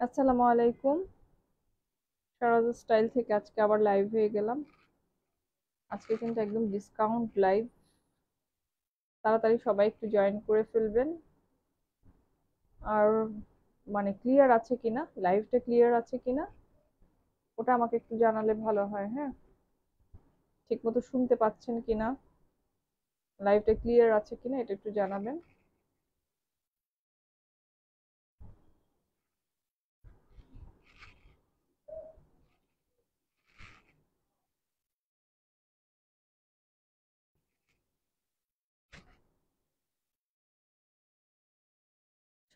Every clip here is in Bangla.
আসসালামু আলাইকুম। সারাজ স্টাইল থেকে আজকে আবার লাইভ হয়ে গেলাম। আজকে কিন্তু একদম ডিসকাউন্ট লাইভ তাড়াতাড়ি সবাই একটু জয়েন করে ফেলবেন। আর মানে ক্লিয়ার আছে কিনা? লাইভটা ক্লিয়ার আছে কিনা? ওটা আমাকে একটু জানালে ভালো হয় হ্যাঁ? ঠিক মতো শুনতে পাচ্ছেন কিনা? লাইভটা ক্লিয়ার আছে কিনা? এটা একটু জানাবেন।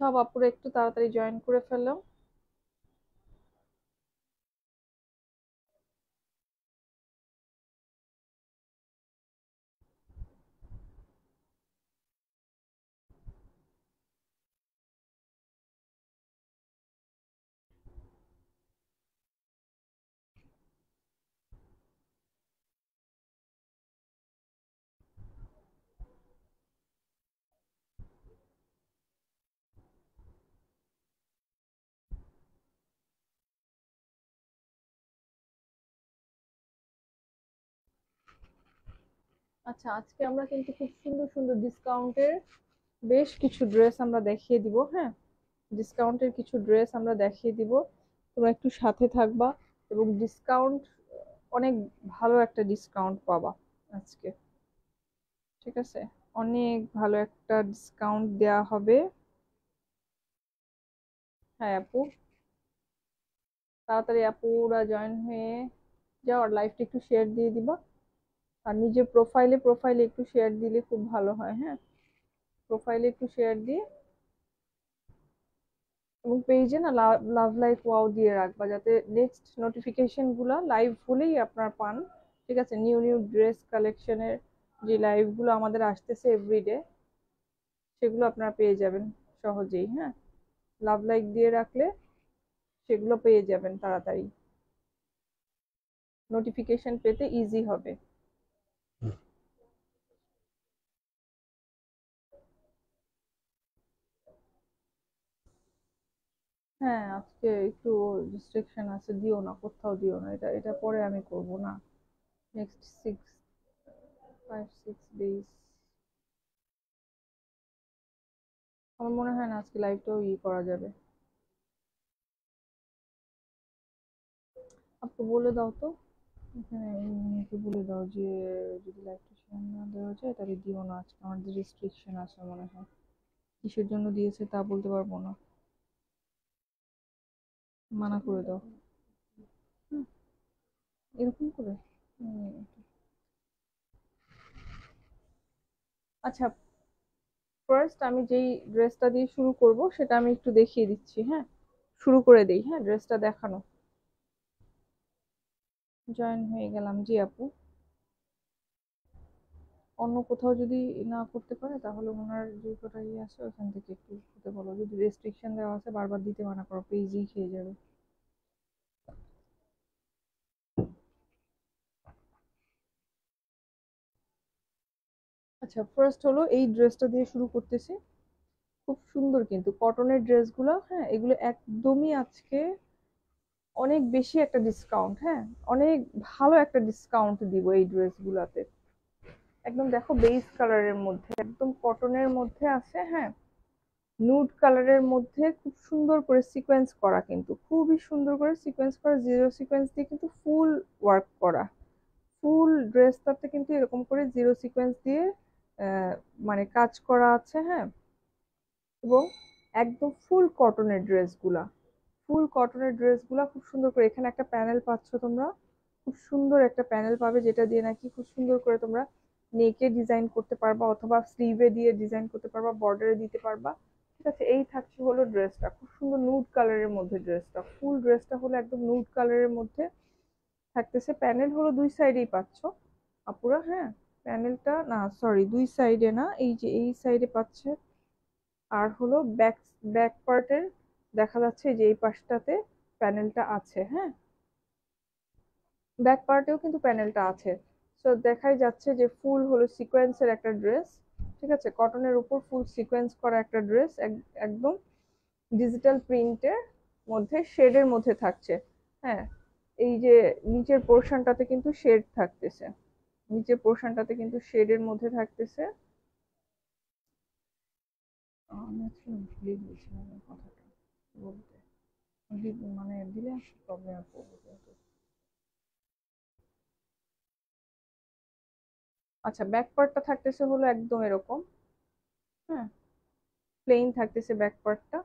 সব আপুরা একটু তাড়াতাড়ি জয়েন করে ফেলো আচ্ছা আজকে আমরা কিন্তু খুব সুন্দর সুন্দর ডিসকাউন্টের বেশ কিছু ড্রেস আমরা দেখিয়ে দিব হ্যাঁ? ডিসকাউন্টের কিছু ড্রেস আমরা দেখিয়ে দিব। তোমরা একটু সাথে থাকবা এবং ডিসকাউন্ট অনেক ভালো একটা ডিসকাউন্ট পাবা আজকে। ঠিক আছে? অনেক ভালো একটা ডিসকাউন্ট দেওয়া হবে। হ্যাঁ আপু? তাড়াতাড়ি আপুরা জয়েন হয়ে যাও, আর লাইভটা একটু শেয়ার দিয়ে দিবা। আর নিজের প্রোফাইলে প্রোফাইলে একটু শেয়ার দিলে খুব ভালো হয় হ্যাঁ? প্রোফাইলে একটু শেয়ার দিয়ে এবং পেজে না লাভ লাইফ ওয়াও দিয়ে রাখবা, যাতে নেক্সট নোটিফিকেশনগুলা লাইভ হলেই আপনার পান, ঠিক আছে? নিউ নিউ ড্রেস কালেকশনের যে লাইভগুলো আমাদের আসতেছে এভরিডে সেগুলো আপনারা পেয়ে যাবেন সহজেই হ্যাঁ? লাভ লাইক দিয়ে রাখলে সেগুলো পেয়ে যাবেন তাড়াতাড়ি। নোটিফিকেশন পেতে ইজি হবে। হ্যাঁ আজকে একটু রেস্ট্রিকশন আছে, দিও না, কোথাও দিও না, এটা এটা পরে আমি করব না। Next six five six days আমার মনে হয় না আজকে লাইভটাও ই করা যাবে। আপু বলে দাও তো। এখানে মেয়েকে বলে দাও যে, যদি লাইভটা শেয়ার না দেওয়া যায়, তাহলে দিও না আজকে। আমাদের রেস্ট্রিকশন আছে মনে হয়। কিসের জন্য দিয়েছে তা বলতে পারব না। মানা করে দাও। এরকম করে? আচ্ছা ফার্স্ট আমি যেই ড্রেসটা দিয়ে শুরু করব, সেটা আমি একটু দেখিয়ে দিচ্ছি হ্যাঁ? শুরু করে দিই হ্যাঁ ড্রেসটা দেখানো। জয়েন হয়ে গেলাম জি আপু। অন্য কোথাও যদি না করতে পারে, তাহলে ওনার যে কটা ইয়ে আছে, ওখান থেকে একটু হতে বলো। যদি রেস্ট্রিকশন দেওয়া আছে, বারবার দিতে মানা করো, পেজই খেয়ে যাবে। আচ্ছা ফার্স্ট হলো এই ড্রেসটা দিয়ে শুরু করতেছি। খুব সুন্দর কিন্তু। কটনের ড্রেসগুলো হ্যাঁ এগুলো একদমই আজকে অনেক বেশি একটা ডিসকাউন্ট হ্যাঁ অনেক ভালো একটা ডিসকাউন্ট দিব এই ড্রেসগুলোতে একদম দেখো বেস কালারের মধ্যে, একদম কটনের মধ্যে আছে হ্যাঁ? নুড কালারের মধ্যে খুব সুন্দর করে সিকোয়েন্স করা কিন্তু, খুবই সুন্দর করে সিকোয়েন্স করা জিরো সিকোয়েন্স দিয়ে কিন্তু ফুল ওয়ার্ক করা। ফুল ড্রেসটাতে কিন্তু এরকম করে জিরো সিকোয়েন্স দিয়ে মানে কাজ করা আছে হ্যাঁ? এবং একদম ফুল কটনের ড্রেসগুলা ফুল কটনের ড্রেসগুলা খুব সুন্দর করে, এখানে একটা প্যানেল পাচ্ছ তোমরা? খুব সুন্দর একটা প্যানেল পাবে, যেটা দিয়ে নাকি খুব সুন্দর করে তোমরা নেকে ডিজাইন করতে পারবা অথবা স্লিভে দিয়ে ডিজাইন করতে পারবা বর্ডারে দিতে পারবা। ঠিক আছে, এই থাকছে হলো ড্রেসটা খুব সুন্দর নুড কালারের মধ্যে ড্রেসটা ফুল ড্রেসটা হলো একদম নুড কালারের মধ্যে থাকতেছে। প্যানেল হলো দুই সাইডেই পাচ্ছ। আপুরা হ্যাঁ প্যানেলটা না সরি দুই সাইডে না, এই যে এই সাইডে পাচ্ছে। আর হলো ব্যাক ব্যাক পার্টের দেখা যাচ্ছে যে এই পাশটাতে প্যানেলটা আছে হ্যাঁ। ব্যাক পার্টেও কিন্তু প্যানেলটা আছে। সো দেখাই যাচ্ছে যে ফুল হলো সিকোয়েন্সের একটা ড্রেস ঠিক আছে? কটনের উপর ফুল সিকোয়েন্স করা একটা ড্রেস একদম ডিজিটাল প্রিন্টের মধ্যে শেডের মধ্যে থাকছে। হ্যাঁ এই যে নিচের পোর্শনটাতে কিন্তু শেড থাকতেছে। নিচের পোর্শনটাতে কিন্তু শেডের মধ্যে থাকতেছে। মানে দিলে প্রবলেম আচ্ছা ব্যাক পার্টটা থাকতেছে হলো একদম এরকম। হ্যাঁ প্লেন থাকতেছে ব্যাক পার্টটা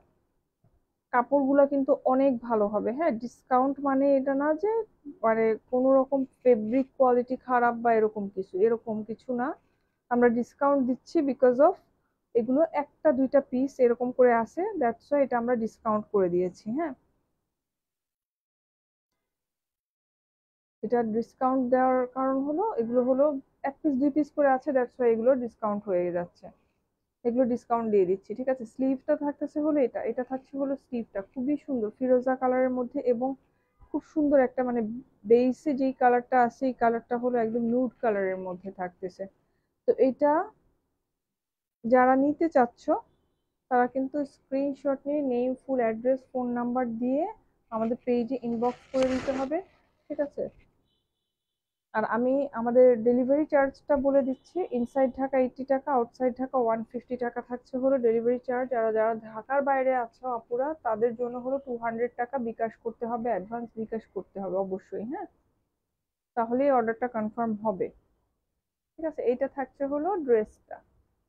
কাপড়গুলো কিন্তু অনেক ভালো হবে। হ্যাঁ ডিসকাউন্ট মানে এটা না যে মানে কোনো রকম ফেব্রিক কোয়ালিটি খারাপ বা এরকম কিছু এরকম কিছু না। আমরা ডিসকাউন্ট দিচ্ছি বিকজ অফ এগুলো একটা দুইটা পিস এরকম করে আসে দ্যাটস ওয়াই এটা আমরা ডিসকাউন্ট করে দিয়েছি। হ্যাঁ এটা ডিসকাউন্ট দেওয়ার কারণ হলো, এগুলো হলো এক পিস দুই পিস করে আছে দ্যাটস ওয়াই এগুলো ডিসকাউন্ট হয়ে যাচ্ছে। এগুলো ডিসকাউন্ট দিয়ে দিচ্ছি, ঠিক আছে? স্লিভটা থাকতেছে হলো এটা এটা থাকছে হলো স্লিভটা খুবই সুন্দর, ফিরোজা কালারের মধ্যে এবং খুব সুন্দর একটা মানে বেসে যেই কালারটা আছে, এই কালারটা হলো একদম নুড কালারের মধ্যে থাকতেছে। তো এটা যারা নিতে চাচ্ছ, তারা কিন্তু স্ক্রিনশট নিয়ে name full address phone number দিয়ে আমাদের পেজে ইনবক্স করে দিতে হবে, ঠিক আছে? আর আমি আমাদের ডেলিভারি চার্জটা বলে দিচ্ছি ইনসাইড ঢাকা এইটটি টাকা আউটসাইড ঢাকা ওয়ান ফিফটি টাকা থাকছে হলো ডেলিভারি চার্জ আর যারা ঢাকার বাইরে আছো আপুরা, তাদের জন্য হলো টু হান্ড্রেড টাকা বিকাশ করতে হবে অ্যাডভান্স বিকাশ করতে হবে অবশ্যই হ্যাঁ? তাহলেই অর্ডারটা কনফার্ম হবে। ঠিক আছে, এইটা থাকছে হলো ড্রেসটা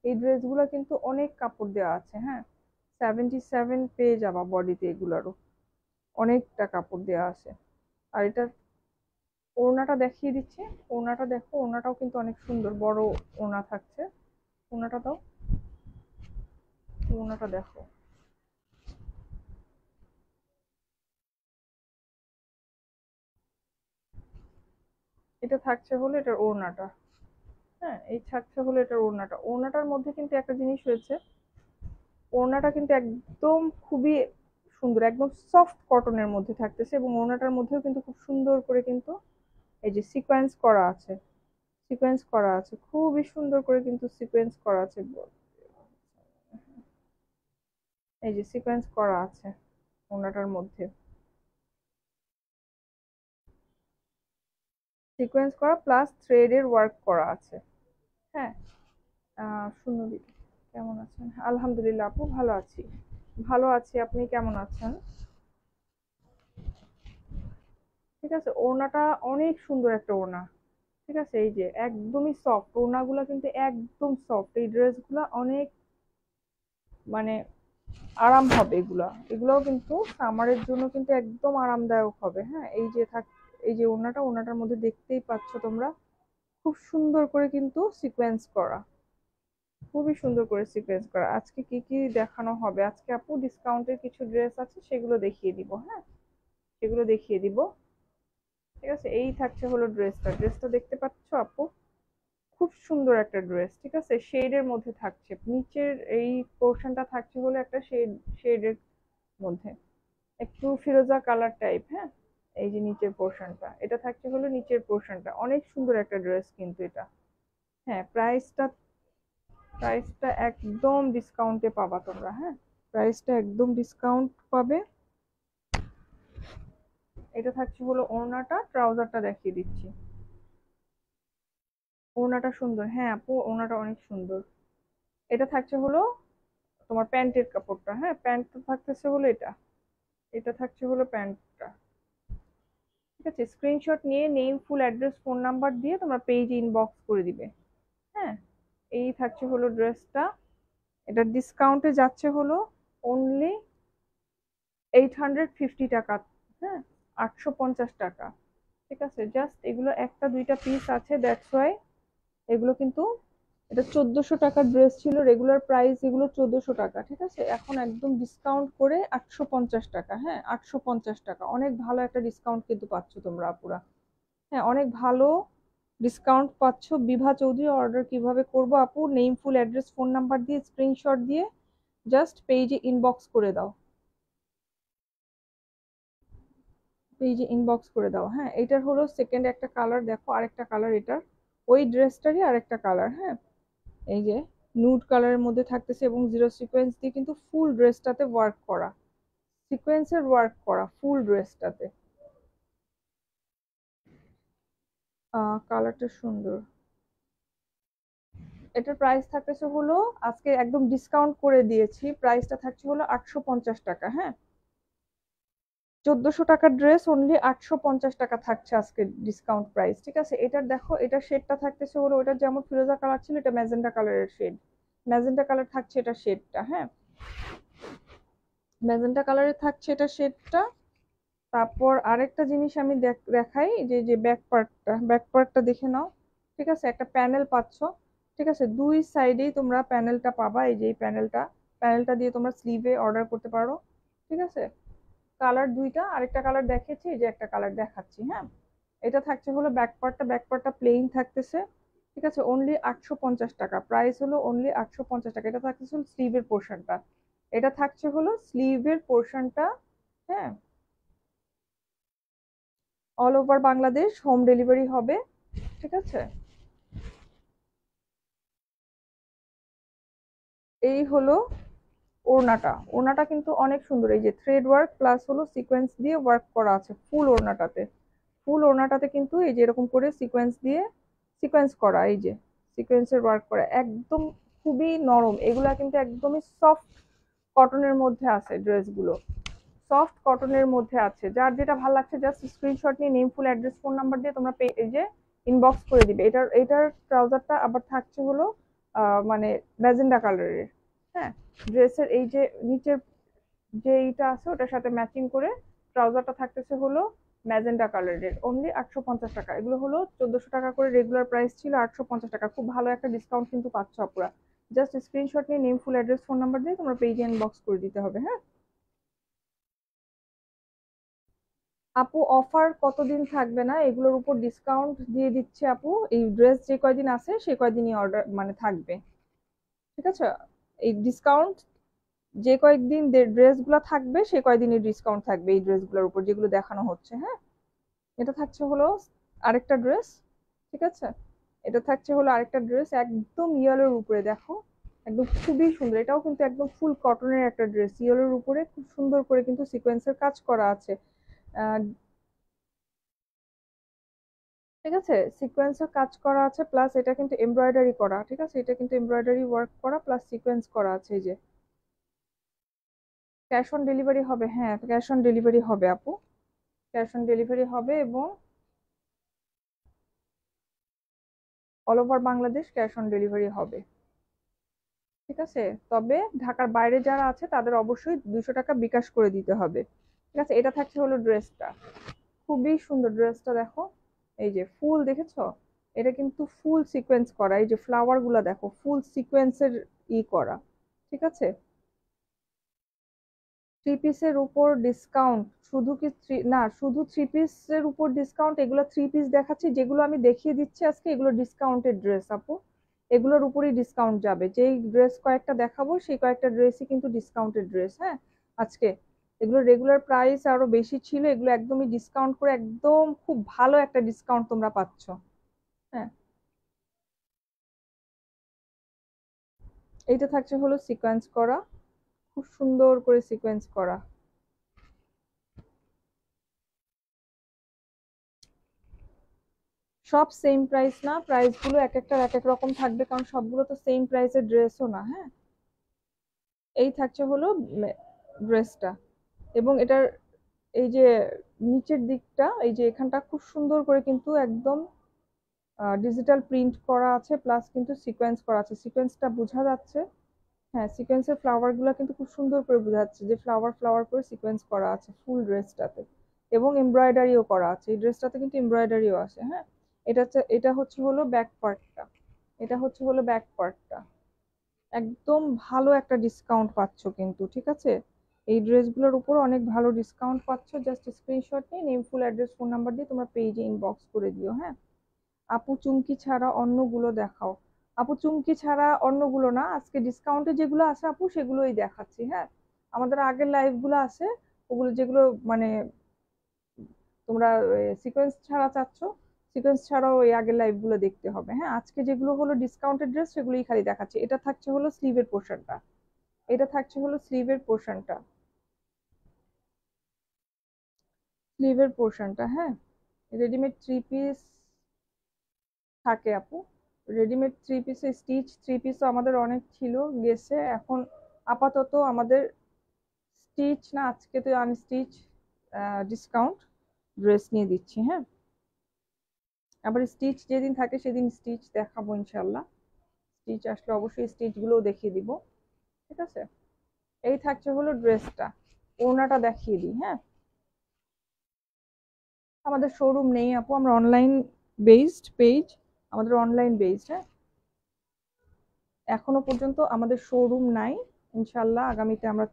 এই ড্রেসগুলো কিন্তু অনেক কাপড় দেওয়া আছে হ্যাঁ? সেভেন্টি সেভেন পেয়ে যাবা বডিতে এগুলোরও। অনেকটা কাপড় দেওয়া আছে। আর এটা ওড়নাটা দেখিয়ে দিচ্ছি। ওড়নাটা দেখো, ওড়নাটাও কিন্তু অনেক সুন্দর, বড় ওড়না থাকছে। ওড়নাটা দাও। ওড়নাটা দেখো। এটা থাকছে হলো এটার ওড়নাটা। হ্যাঁ এই থাকছে হলো এটার ওড়নাটা। ওড়নাটার মধ্যে কিন্তু একটা জিনিস রয়েছে। ওড়নাটা কিন্তু একদম খুবই সুন্দর, একদম সফট কটনের মধ্যে থাকতেছে এবং ওড়নাটার মধ্যেও কিন্তু খুব সুন্দর করে কিন্তু এই যে সিকোয়েন্স করা আছে সিকোয়েন্স করা আছে, খুবই সুন্দর করে কিন্তু সিকোয়েন্স করা আছে। এই যে সিকোয়েন্স করা আছে ওনাটার মধ্যে। সিকোয়েন্স করা প্লাস থ্রেডের ওয়ার্ক করা আছে। হ্যাঁ সুন্দরী কেমন আছেন? আলহামদুলিল্লাহ আপু, ভালো আছি। ভালো আছি, আপনি কেমন আছেন? ঠিক আছে? ওড়নাটা অনেক সুন্দর একটা ওড়না। ঠিক আছে? এই যে একদমই সফট ওড়নাগুলো কিন্তু একদম সফট এই ড্রেসগুলো অনেক মানে আরাম হবে এগুলা। এগুলোও কিন্তু সামারের জন্য কিন্তু একদম আরামদায়ক হবে হ্যাঁ? এই যে থাক, এই যে ওড়নাটা, ওড়নাটার মধ্যে দেখতেই পাচ্ছ তোমরা। খুব সুন্দর করে কিন্তু সিকোয়েন্স করা। খুবই সুন্দর করে সিকোয়েন্স করা। আজকে কি কি দেখানো হবে? আজকে আপু ডিসকাউন্টের কিছু ড্রেস আছে, সেগুলো দেখিয়ে দিব হ্যাঁ? সেগুলো দেখিয়ে দিব। ঠিক আছে? এই থাকছে হলো ড্রেসটা। ড্রেসটা দেখতে পাচ্ছ আপু? খুব সুন্দর একটা ড্রেস, ঠিক আছে? শেডের মধ্যে থাকছে। নিচের এই পোর্শনটা থাকছে হলো একটা শেড, শেডের মধ্যে। একটু ফিরোজা কালার টাইপ হ্যাঁ? এই যে নিচের পোর্শনটা। এটা থাকছে হলো নিচের পোর্শনটা। অনেক সুন্দর একটা ড্রেস কিন্তু এটা। হ্যাঁ প্রাইসটা প্রাইসটা একদম ডিসকাউন্টে পাবা তোমরা হ্যাঁ? প্রাইসটা একদম ডিসকাউন্ট পাবে। এটা থাকছে হলো ওড়নাটা, ট্রাউজারটা দেখিয়ে দিচ্ছি। ওড়নাটা সুন্দর হ্যাঁ আপু, ওড়নাটা অনেক সুন্দর। এটা থাকছে হলো তোমার প্যান্টের কাপড়টা হ্যাঁ প্যান্টটা থাকতেছে হলো এটা। এটা থাকছে হলো প্যান্টটা। ঠিক আছে স্ক্রিনশট নিয়ে name full address phone number দিয়ে তোমরা পেজ ইনবক্স করে দিবে। হ্যাঁ এই থাকছে হলো ড্রেসটা এটা ডিসকাউন্টে যাচ্ছে হলো অনলি এইট হান্ড্রেড ফিফটি টাকা হ্যাঁ। আটশো পঞ্চাশ টাকা। ঠিক আছে? জাস্ট এগুলো একটা, দুইটা পিস আছে দ্যাটস ওয়াই এগুলো কিন্তু এটা চোদ্দোশো টাকার ড্রেস ছিল রেগুলার প্রাইস এগুলো চোদ্দোশো টাকা, ঠিক আছে? এখন একদম ডিসকাউন্ট করে আটশো পঞ্চাশ টাকা হ্যাঁ? আটশো পঞ্চাশ টাকা। অনেক ভালো একটা ডিসকাউন্ট কিন্তু পাচ্ছ তোমরা আপুরা। হ্যাঁ অনেক ভালো ডিসকাউন্ট পাচ্ছ। বিভা চৌধুরী অর্ডার কীভাবে করব আপু? Name full address phone number দিয়ে স্ক্রিনশট দিয়ে জাস্ট পেজে ইনবক্স করে দাও। পেজে ইনবক্স করে দাও হ্যাঁ? এটার হলো সেকেন্ড একটা কালার দেখো আরেকটা কালার এটার। ওই ড্রেসটারই আরেকটা কালার হ্যাঁ? এই যে নুড কালারের মধ্যে থাকতেছে এবং জিরো সিকোয়েন্স দিয়ে কিন্তু ফুল ড্রেসটাতে ওয়ার্ক করা। সিকোয়েন্সের ওয়ার্ক করা ফুল ড্রেসটাতে কালারটা সুন্দর। এটার প্রাইস থাকতেছে হলো, আজকে একদম ডিসকাউন্ট করে দিয়েছি। প্রাইসটা থাকছে হলো আটশো পঞ্চাশ টাকা হ্যাঁ? চোদ্দশো টাকার ড্রেস অনলি আটশো পঞ্চাশ টাকা থাকছে আজকে ডিসকাউন্ট প্রাইস ঠিক আছে? এটার দেখো, এটার শেডটা থাকতেছে হলো ওটার যেমন ফিরোজা কালার ছিল, এটা ম্যাজেন্টা কালারের শেড ম্যাজেন্টা কালার থাকছে এটা শেডটা হ্যাঁ? ম্যাজেন্টা কালারের থাকছে এটা শেডটা তারপর আরেকটা জিনিস আমি দেখাই, যে যে ব্যাক পার্টটা ব্যাক পার্টটা দেখে নাও, ঠিক আছে? একটা প্যানেল পাচ্ছ, ঠিক আছে? দুই সাইডেই তোমরা প্যানেলটা পাবা, এই যে এই প্যানেলটা প্যানেলটা দিয়ে তোমরা স্লিভে অর্ডার করতে পারো, ঠিক আছে? কালার দুইটা, আরেকটা কালার দেখেছি যে একটা কালার দেখাচ্ছি হ্যাঁ? এটা থাকছে হলো ব্যাক পার্টটা ব্যাক পার্টটা প্লেন থাকতেছে, ঠিক আছে? অনলি আটশো পঞ্চাশ টাকা প্রাইস হলো অনলি আটশো পঞ্চাশ টাকা, এটা থাকতেছে হলো স্লিভের পোর্শনটা এটা থাকছে হলো স্লিভের পোর্শনটা হ্যাঁ? All over Bangladesh home delivery হবে, ঠিক আছে? এই হলো ওড়নাটা। ওড়নাটা কিন্তু অনেক সুন্দর। এই যে থ্রেড ওয়ার্ক প্লাস হলো সিকোয়েন্স দিয়ে ওয়ার্ক করা আছে ফুল ওড়নাটাতে। ফুল ওড়নাটাতে কিন্তু এই যে এরকম করে সিকোয়েন্স দিয়ে সিকোয়েন্স করা, এই যে সিকোয়েন্সের ওয়ার্ক করা। একদম খুবই নরম। এগুলা কিন্তু একদমই সফট কটনের মধ্যে আছে ড্রেসগুলো সফট কটনের মধ্যে আছে। যার যেটা ভালো লাগছে জাস্ট স্ক্রিনশট নিয়ে name full address phone number দিয়ে তোমরা এই যে ইনবক্স করে দিবে। এটার এটার ট্রাউজারটা আবার থাকছে হলো মানে ম্যাজেন্ডা কালারের হ্যাঁ ড্রেসের এই যে নিচের যে এইটা আছে, ওটার সাথে ম্যাচিং করে ট্রাউজারটা থাকতেছে হলো ম্যাজেন্ডা কালারের অনলি আটশো পঞ্চাশ টাকা। এগুলো হলো চোদ্দশো টাকা করে রেগুলার প্রাইস ছিল আটশো পঞ্চাশ টাকা। খুব ভালো একটা ডিসকাউন্ট কিন্তু পাচ্ছ আপুরা। জাস্ট স্ক্রিনশট নিয়ে name full address phone number দিয়ে তোমরা পেজে ইনবক্স করে দিতে হবে হ্যাঁ? আপু অফার কতদিন থাকবে না? এগুলোর উপর ডিসকাউন্ট দিয়ে দিচ্ছে আপু। এই ড্রেস যে কয়দিন আছে, সে কয়দিনই অর্ডার মানে থাকবে। ঠিক আছে? এই ডিসকাউন্ট যে কয়েকদিন ড্রেসগুলো থাকবে, সে কয়দিনের ডিসকাউন্ট থাকবে এই ড্রেসগুলোর উপর, যেগুলো দেখানো হচ্ছে হ্যাঁ? এটা থাকছে হলো আরেকটা ড্রেস ঠিক আছে? এটা থাকছে হলো আরেকটা ড্রেস একদম ইয়েলোর উপরে, দেখো? একদম খুবই সুন্দর, এটাও কিন্তু একদম ফুল কটনের একটা ড্রেস ইয়েলোর উপরে, খুব সুন্দর করে কিন্তু সিকোয়েন্সের কাজ করা আছে। ঠিক আছে? সিকোয়েন্সের কাজ করা আছে প্লাস এটা কিন্তু এমব্রয়ডারি করা, ঠিক আছে? এটা কিন্তু এমব্রয়ডারি ওয়ার্ক করা প্লাস সিকোয়েন্স করা আছে এই যে। ক্যাশ অন ডেলিভারি হবে হ্যাঁ ক্যাশ অন ডেলিভারি হবে আপু। ক্যাশ অন ডেলিভারি হবে এবং all over Bangladesh cash on delivery হবে। ঠিক আছে? তবে ঢাকার বাইরে যারা আছে, তাদের অবশ্যই দুশো টাকা বিকাশ করে দিতে হবে। ঠিক আছে? এটা থাকছে হলো ড্রেসটা খুবই সুন্দর ড্রেসটা দেখো। এই যে ফুল দেখেছ? এটা কিন্তু ফুল সিকোয়েন্স করা। এই যে ফ্লাওয়ারগুলা দেখো, ফুল সিকোয়েন্সের ই করা, ঠিক আছে? থ্রি পিসের উপর ডিসকাউন্ট শুধু কি থ্রি না, শুধু থ্রি পিসের উপর ডিসকাউন্ট এগুলো থ্রি পিস দেখাচ্ছি, যেগুলো আমি দেখিয়ে দিচ্ছি আজকে, এগুলো ডিসকাউন্টেড ড্রেস আপু। এগুলোর উপরই ডিসকাউন্ট যাবে। যেই ড্রেস কয়েকটা দেখাবো, সেই কয়েকটা ড্রেসই কিন্তু ডিসকাউন্টেড ড্রেস হ্যাঁ? আজকে এগুলো রেগুলার প্রাইস আরও বেশি ছিল, এগুলো একদমই ডিসকাউন্ট করে একদম খুব ভালো একটা ডিসকাউন্ট তোমরা পাচ্ছ। হ্যাঁ। এইটা থাকছে হলো সিকোয়েন্স করা। খুব সুন্দর করে সিকোয়েন্স করা। সব সেম প্রাইস না প্রাইসগুলো এক একটা এক এক রকম থাকবে, কারণ সবগুলো তো সেম প্রাইসের ড্রেসও না হ্যাঁ। এই থাকছে হলো ড্রেসটা এবং এটার এই যে নিচের দিকটা, এই যে এখানটা খুব সুন্দর করে কিন্তু একদম ডিজিটাল প্রিন্ট করা আছে প্লাস কিন্তু সিকোয়েন্স করা আছে। সিকোয়েন্সটা বোঝা যাচ্ছে। হ্যাঁ সিকোয়েন্সের ফ্লাওয়ারগুলো কিন্তু খুব সুন্দর করে বোঝা যাচ্ছে যে ফ্লাওয়ার ফ্লাওয়ার করে সিকোয়েন্স করা আছে ফুল ড্রেসটাতে এবং এমব্রয়ডারিও করা আছে। এই ড্রেসটাতে কিন্তু এমব্রয়ডারিও আছে হ্যাঁ? এটা এটা হচ্ছে হলো ব্যাক পার্টটা এটা হচ্ছে হলো ব্যাক পার্টটা একদম ভালো একটা ডিসকাউন্ট পাচ্ছ কিন্তু, ঠিক আছে? এই ড্রেসগুলোর উপর অনেক ভালো ডিসকাউন্ট পাচ্ছ। জাস্ট স্ক্রিনশট নিয়ে name full address phone number দিয়ে তোমরা পেজে ইনবক্স করে দিও হ্যাঁ? আপু চুমকি ছাড়া অন্যগুলো দেখাও। আপু চুমকি ছাড়া অন্যগুলো না, আজকে ডিসকাউন্টে যেগুলো আছে আপু, সেগুলোই দেখাচ্ছি হ্যাঁ? আমাদের আগের লাইভগুলো আছে, ওগুলো যেগুলো মানে তোমরা সিকোয়েন্স ছাড়া চাচ্ছ সিকোয়েন্স ছাড়াও ওই আগের লাইভগুলো দেখতে হবে হ্যাঁ? আজকে যেগুলো হলো ডিসকাউন্টেড ড্রেস সেগুলোই খালি দেখাচ্ছে। এটা থাকছে হলো স্লিভের পোর্শনটা এটা থাকছে হলো স্লিভের পোর্শনটা স্লিভের পোর্শনটা হ্যাঁ? রেডিমেড থ্রি পিস থাকে আপু। রেডিমেড থ্রি পিসে স্টিচ থ্রি পিসও আমাদের অনেক ছিল, গেছে। এখন আপাতত আমাদের স্টিচ না, আজকে তো আনস্টিচ ডিসকাউন্ট ড্রেস নিয়ে দিচ্ছি হ্যাঁ? আবার স্টিচ যেদিন থাকে সেদিন স্টিচ দেখাবো ইনশাল্লাহ স্টিচ আসলে অবশ্যই স্টিচগুলোও দেখিয়ে দিব, ঠিক আছে? এই থাকছে হলো ড্রেসটা ওড়নাটা দেখিয়ে দিই হ্যাঁ? আমাদের শোরুম নেই, আপু। আমরা অনলাইন বেসড পেজ আমাদের অনলাইন বেসড হ্যাঁ? এখনও পর্যন্ত আমাদের শোরুম নাই, ইনশাল্লাহ। আগামীতে আমরা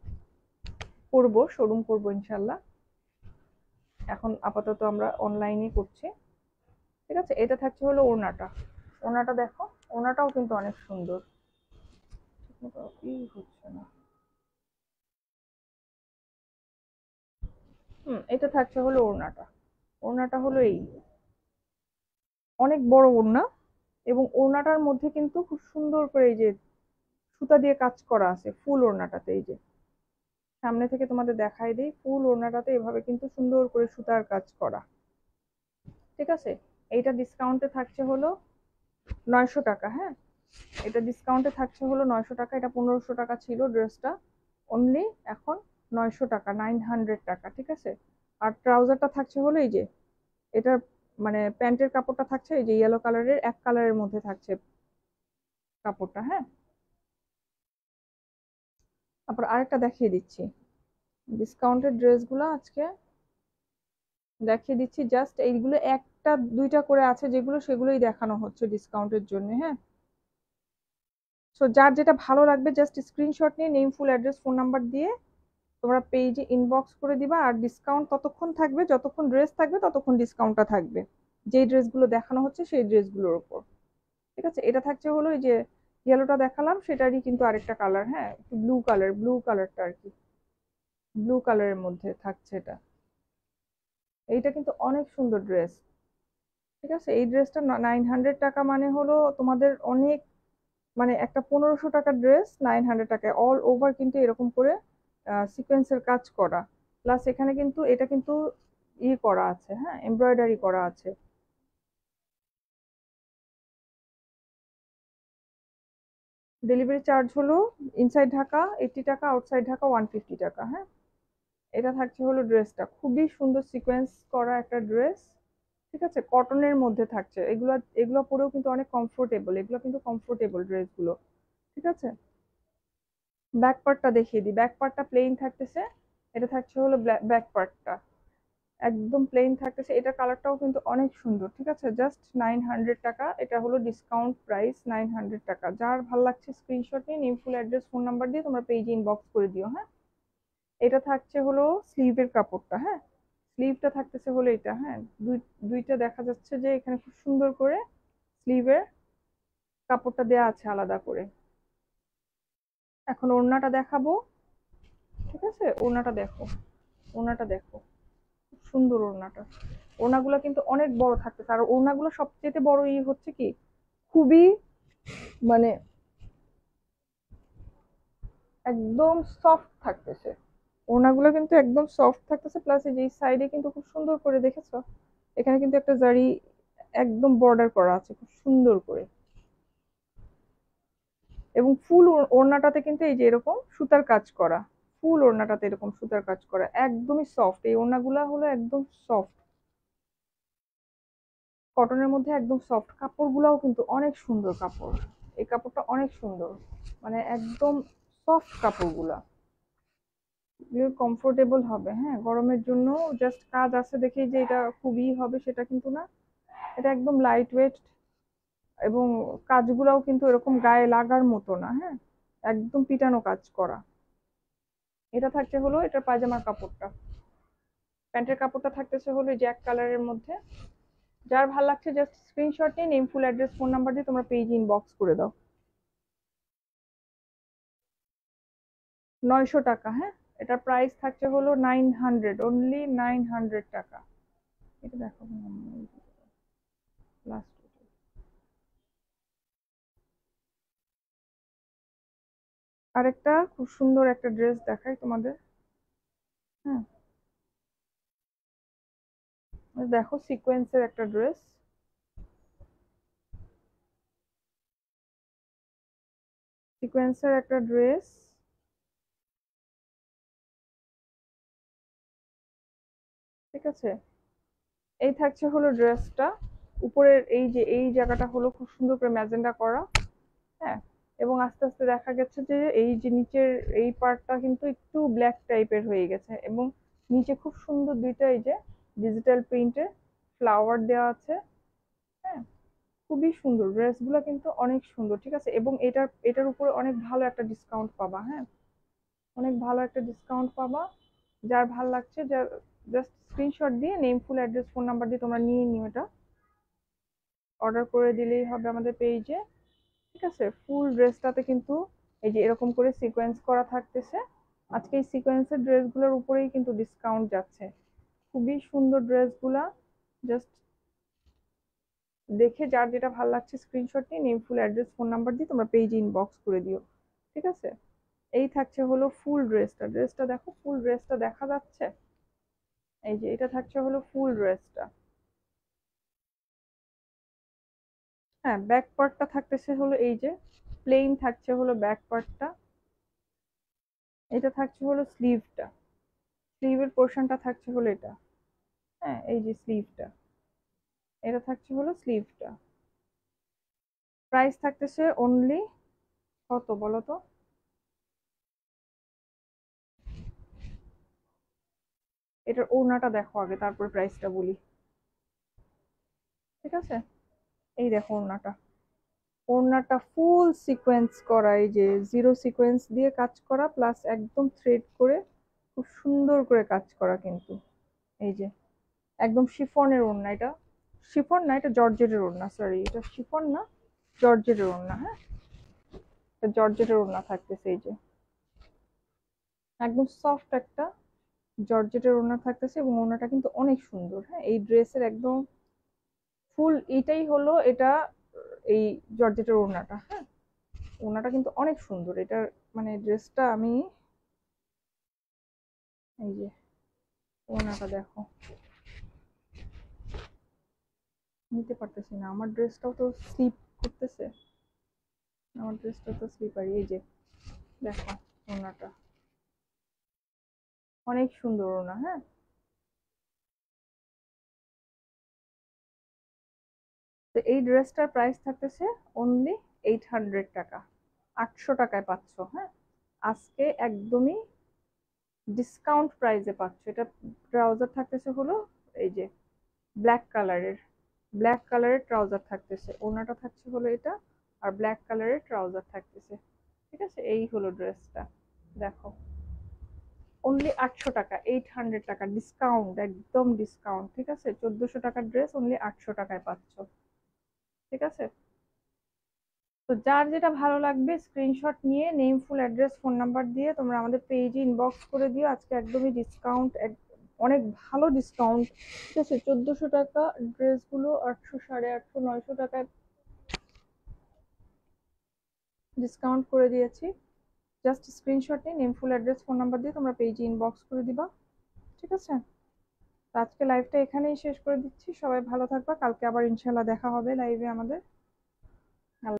করব শোরুম করব, ইনশাল্লাহ। এখন আপাতত আমরা অনলাইনে করছি। ঠিক আছে? এটা থাকছে হলো ওড়নাটা। ওনাটা দেখো। ওনাটাও কিন্তু অনেক সুন্দর। হচ্ছে না। হুম, এটা থাকছে হলো ওড়নাটা। ওড়নাটা হলো এই। অনেক বড় ওড়না এবং ওড়নাটার মধ্যে কিন্তু খুব সুন্দর করে এই যে সুতা দিয়ে কাজ করা আছে, ফুল ওড়নাটাতে এই যে। সামনে থেকে তোমাদের দেখাই দিই, ফুল ওড়নাটাতে এভাবে কিন্তু সুন্দর করে সুতার কাজ করা। ঠিক আছে? এইটা ডিসকাউন্টে থাকছে হলো নয়শো টাকা হ্যাঁ? এটা ডিসকাউন্টে থাকছে হলো নয়শো টাকা, এটা পনেরোশো টাকা ছিল ড্রেসটা অনলি এখন নয়শো টাকা নাইন হান্ড্রেড টাকা, ঠিক আছে? আর ট্রাউজারটা থাকছে হলো এই যে, এটার মানে প্যান্টের কাপড়টা থাকছে এই যে ইয়েলো কালারের এক কালারের মধ্যে থাকছে কাপড়টা হ্যাঁ? তারপর আরেকটা দেখিয়ে দিচ্ছি। ডিসকাউন্টের ড্রেসগুলো আজকে দেখিয়ে দিচ্ছি। জাস্ট এইগুলো একটা, দুইটা করে আছে যেগুলো সেগুলোই দেখানো হচ্ছে ডিসকাউন্টের জন্য হ্যাঁ? সো যার যেটা ভালো লাগবে জাস্ট স্ক্রিনশট নিয়ে name full address phone number দিয়ে তোমরা পেজে ইনবক্স করে দিবা আর ডিসকাউন্ট ততক্ষণ থাকবে, যতক্ষণ ড্রেস থাকবে ততক্ষণ ডিসকাউন্টটা থাকবে। যেই ড্রেসগুলো দেখানো হচ্ছে সেই ড্রেসগুলোর উপর। ঠিক আছে? এটা থাকছে হলো এই যে ইয়েলোটা দেখালাম, সেটারই কিন্তু আরেকটা কালার হ্যাঁ? ব্লু কালার ব্লু কালারটা আর কি। ব্লু কালারের মধ্যে থাকছে এটা। এইটা কিন্তু অনেক সুন্দর ড্রেস ঠিক আছে? এই ড্রেসটা নাইন হান্ড্রেড টাকা মানে হলো তোমাদের অনেক মানে একটা পনেরোশো টাকার ড্রেস নাইন হান্ড্রেড টাকায়। অল ওভার কিন্তু এরকম করে সিকোয়েন্সের কাজ করা। প্লাস এখানে কিন্তু এটা কিন্তু ই করা আছে হ্যাঁ? এমব্রয়ডারি করা আছে। ডেলিভারি চার্জ হলো ইনসাইড ঢাকা এইটটি টাকা আউটসাইড ঢাকা ওয়ান ফিফটি টাকা হ্যাঁ? এটা থাকছে হলো ড্রেসটা খুবই সুন্দর সিকোয়েন্স করা একটা ড্রেস ঠিক আছে? কটনের মধ্যে থাকছে। এগুলো এগুলো পরেও কিন্তু অনেক কমফোর্টেবল এগুলো কিন্তু কমফোর্টেবল ড্রেসগুলো ঠিক আছে? ব্যাক পার্টটা দেখিয়ে দিই। ব্যাক পার্টটা প্লেন থাকতেছে, এটা থাকছে হলো ব্যাক পার্টটা একদম প্লেন থাকতেছে, এটা কালারটাও কিন্তু অনেক সুন্দর, ঠিক আছে? জাস্ট নাইন হান্ড্রেড টাকা, এটা হলো ডিসকাউন্ট প্রাইস নাইন হান্ড্রেড টাকা। যার ভালো লাগছে স্ক্রিনশট নিয়ে নিম ফুল অ্যাড্রেস ফোন নাম্বার দিয়ে তোমরা পেজে ইনবক্স করে দিও হ্যাঁ? এটা থাকছে হলো স্লিভের কাপড়টা হ্যাঁ? স্লিভটা থাকতেছে হলো এটা হ্যাঁ? দুই, দুইটা দেখা যাচ্ছে যে এখানে খুব সুন্দর করে স্লিভের কাপড়টা দেয়া আছে আলাদা করে। এখন ওড়নাটা দেখাবো। ঠিক আছে? ওড়নাটা দেখো। ওড়নাটা দেখো। খুব সুন্দর ওড়নাটা। ওড়নাগুলো কিন্তু অনেক বড় থাকতেছে। আর ওড়নাগুলো সবচেয়ে বড় ই হচ্ছে কি? খুবই মানে একদম সফট থাকতেছে। ওড়নাগুলো কিন্তু একদম সফট থাকতেছে। প্লাস এই যে সাইডে কিন্তু খুব সুন্দর করে, দেখেছ? এখানে কিন্তু একটা জারি একদম বর্ডার করা আছে, খুব সুন্দর করে। এবং ফুল ওড়নাটাতে কিন্তু এই যে এরকম সুতার কাজ করা, ফুল ওড়নাটাতে এরকম সুতার কাজ করা, একদমই সফট এই ওড়নাগুলা হলো একদম সফট কটনের মধ্যে একদম সফট কাপড়গুলাও কিন্তু অনেক সুন্দর কাপড়। এই কাপড়টা অনেক সুন্দর। মানে একদম সফট কাপড়গুলা। কমফোর্টেবল হবে হ্যাঁ? গরমের জন্য জাস্ট কাজ আছে দেখেই যে এটা খুবই হবে সেটা কিন্তু না। এটা একদম লাইট ওয়েট এবং কাজগুলাও কিন্তু এরকম গায়ে লাগার মতো না হ্যাঁ? একদম পিটানো কাজ করা। এটা থাকছে হলো এটার পায়জামার কাপড়টা। প্যান্টের কাপড়টা থাকতেছে হলো জ্যাক কালারের মধ্যে। যার ভালো লাগছে জাস্ট স্ক্রিনশট নিয়ে name full address phone number দিয়ে তোমরা পেজ ইনবক্স করে দাও। নয়শো টাকা হ্যাঁ? এটার প্রাইস থাকছে হলো nine hundred only nine hundred টাকা। এটা দেখো লাস্ট আরেকটা খুব সুন্দর একটা ড্রেস দেখাই তোমাদের। হ্যাঁ। দেখো সিকোয়েন্সের একটা ড্রেস। সিকোয়েন্সের একটা ড্রেস। ঠিক আছে? এই থাকছে হলো ড্রেসটা। উপরের এই যে, এই জায়গাটা হলো খুব সুন্দর করে ম্যাজেন্ডা করা। হ্যাঁ। এবং আস্তে আস্তে দেখা গেছে যে এই যে নিচের এই পার্টটা কিন্তু একটু ব্ল্যাক টাইপের হয়ে গেছে এবং নিচে খুব সুন্দর দুইটা এই যে ডিজিটাল প্রিন্টের ফ্লাওয়ার দেওয়া আছে। হ্যাঁ খুবই সুন্দর। ড্রেসগুলো কিন্তু অনেক সুন্দর, ঠিক আছে? এবং এটার এটার উপরে অনেক ভালো একটা ডিসকাউন্ট পাবা হ্যাঁ? অনেক ভালো একটা ডিসকাউন্ট পাবা। যার ভালো লাগছে যার জাস্ট স্ক্রিনশট দিয়ে name full address phone number দিয়ে তোমরা নিয়ে নিও এটা। অর্ডার করে দিলেই হবে আমাদের পেজে ঠিক আছে ফুল ড্রেসটাতে কিন্তু এই যে এরকম করে সিকোয়েন্স করা থাকতেছে। আজকে এই সিকোয়েন্সের ড্রেসগুলোর উপরেই কিন্তু ডিসকাউন্ট যাচ্ছে। খুবই সুন্দর ড্রেসগুলা জাস্ট দেখে যার যেটা ভালো লাগছে স্ক্রিনশট নিয়ে name full address phone number দিয়ে তোমরা পেজে ইনবক্স করে দিও। ঠিক আছে? এই থাকছে হলো ফুল ড্রেসটা ড্রেসটা দেখো ফুল ড্রেসটা দেখা যাচ্ছে। এই যে এটা থাকছে হলো ফুল ড্রেসটা হ্যাঁ ব্যাক পার্টটা থাকতেছে হলো এই যে প্লেন থাকছে হলো ব্যাক পার্টটা এটা থাকছে হলো স্লিভটা স্লিভের পোর্শনটা থাকছে হলো এটা হ্যাঁ এই যে স্লিভটা এটা থাকছে হলো স্লিভটা প্রাইস থাকতেছে অনলি কত বলো তো? এটার ওড়নাটা দেখো আগে, তারপর প্রাইসটা বলি, ঠিক আছে? এই দেখো ওড়নাটা। ওড়নাটা ফুল সিকোয়েন্স করা, এই যে জিরো সিকোয়েন্স দিয়ে কাজ করা প্লাস একদম থ্রেড করে, খুব সুন্দর করে কাজ করা কিন্তু। এই যে, একদম শিফনের ওড়না এটা। শিফন না, এটা জর্জেটের ওড়না সরি এটা শিফন না, জর্জেটের ওড়না হ্যাঁ? জর্জেটের ওড়না থাকতেছে, এই যে। একদম সফট একটা জর্জেটের ওড়না থাকতেছে এবং ওড়নাটা কিন্তু অনেক সুন্দর হ্যাঁ? এই ড্রেসের একদম ফুল এটাই হলো এটা, এই জর্জেটের ওড়নাটা হ্যাঁ? ওড়নাটা কিন্তু অনেক সুন্দর। এটার মানে ড্রেসটা আমি, এই যে, ওড়নাটা দেখো। নিতে পারতেছি না। আমার ড্রেসটাও তো স্লিপ করতেছে। আমার ড্রেসটা তো স্লিপারি। এই যে, দেখো ওড়নাটা। অনেক সুন্দর ওড়না হ্যাঁ? তো এই ড্রেসটার প্রাইস থাকতেছে অনলি এইট হান্ড্রেড টাকা। আটশো টাকায় পাচ্ছ হ্যাঁ? আজকে একদমই ডিসকাউন্ট প্রাইসে পাচ্ছ। এটা ট্রাউজার থাকতেছে হলো এই যে ব্ল্যাক কালারের ব্ল্যাক কালারের ট্রাউজার থাকতেছে। ওনাটা থাকছে হলো এটা আর ব্ল্যাক কালারের ট্রাউজার থাকতেছে। ঠিক আছে? এই হলো ড্রেসটা। দেখো। অনলি আটশো টাকা এইট হান্ড্রেড টাকা ডিসকাউন্ট একদম ডিসকাউন্ট ঠিক আছে? চোদ্দোশো টাকার ড্রেস অনলি আটশো টাকায় পাচ্ছ। ঠিক আছে? তো যার যেটা ভালো লাগবে স্ক্রিনশট নিয়ে name full address phone number দিয়ে তোমরা আমাদের পেজে ইনবক্স করে দিও। আজকে একদমই ডিসকাউন্ট অনেক ভালো ডিসকাউন্ট ঠিক আছে? চোদ্দোশো টাকা ড্রেসগুলো আটশো সাড়ে আটশো, নয়শো টাকায় ডিসকাউন্ট করে দিয়েছি। জাস্ট স্ক্রিনশট নিয়ে name full address phone number দিয়ে তোমরা পেজে ইনবক্স করে দিবা। ঠিক আছে? আজকে লাইভটা এখানেই শেষ করে দিচ্ছি। সবাই ভালো থাকবা। কালকে আবার ইনশাল্লাহ দেখা হবে লাইভে আমাদের।